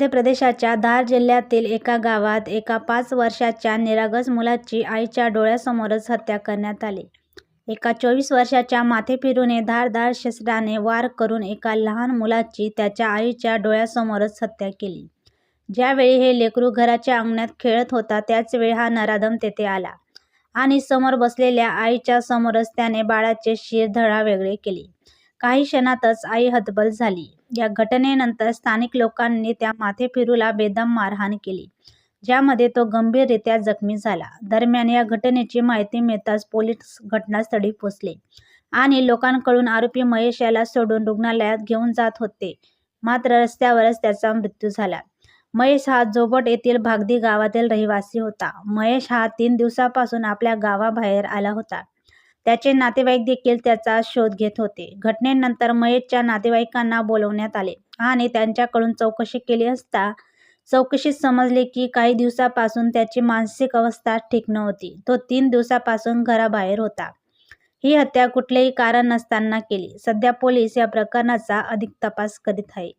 मध्य प्रदेशाच्या धार जिल्ह्यातील एका गावात एका पाच वर्षाच्या निरागस मुलाची आईच्या डोळ्यासमोरच हत्या करण्यात आली. एका चोवीस वर्षाच्या माथेफिरूने धारदार शस्त्राने वार करून एका लहान मुलाची त्याच्या आईच्या डोळ्यासमोरच हत्या केली. ज्यावेळी हे लेकरू घराच्या अंगणात खेळत होता त्याचवेळी हा नराधम तेथे आला आणि समोर बसलेल्या आईच्या समोरच त्याने बाळाचे शिरधडा वेगळे केले. काही क्षणातच आई हतबल झाली. या घटनेनंतर स्थानिक लोकांनी त्या माथेफिरूला बेदम मारहाण केली, ज्यामध्ये तो गंभीररित्या जखमी झाला. दरम्यान, या घटनेची माहिती मिळताच पोलीस घटनास्थळी पोहोचले आणि लोकांकडून आरोपी महेश याला सोडून रुग्णालयात घेऊन जात होते मात्र रस्त्यावरच त्याचा मृत्यू झाला. महेश हा जोबट येथील भागदी गावातील रहिवासी होता. महेश हा तीन दिवसापासून आपल्या गावाबाहेर आला होता. त्याचे नातेवाईक देखील त्याचा शोध घेत होते. घटनेनंतर महेशच्या नातेवाईकांना बोलवण्यात आले आणि त्यांच्याकडून चौकशी केली असता चौकशीत समजले की काही दिवसापासून त्याची मानसिक अवस्था ठीक नव्हती. तो तीन दिवसापासून घराबाहेर होता. ही हत्या कुठलेही कारण नसताना केली. सध्या पोलीस या प्रकरणाचा अधिक तपास करीत आहे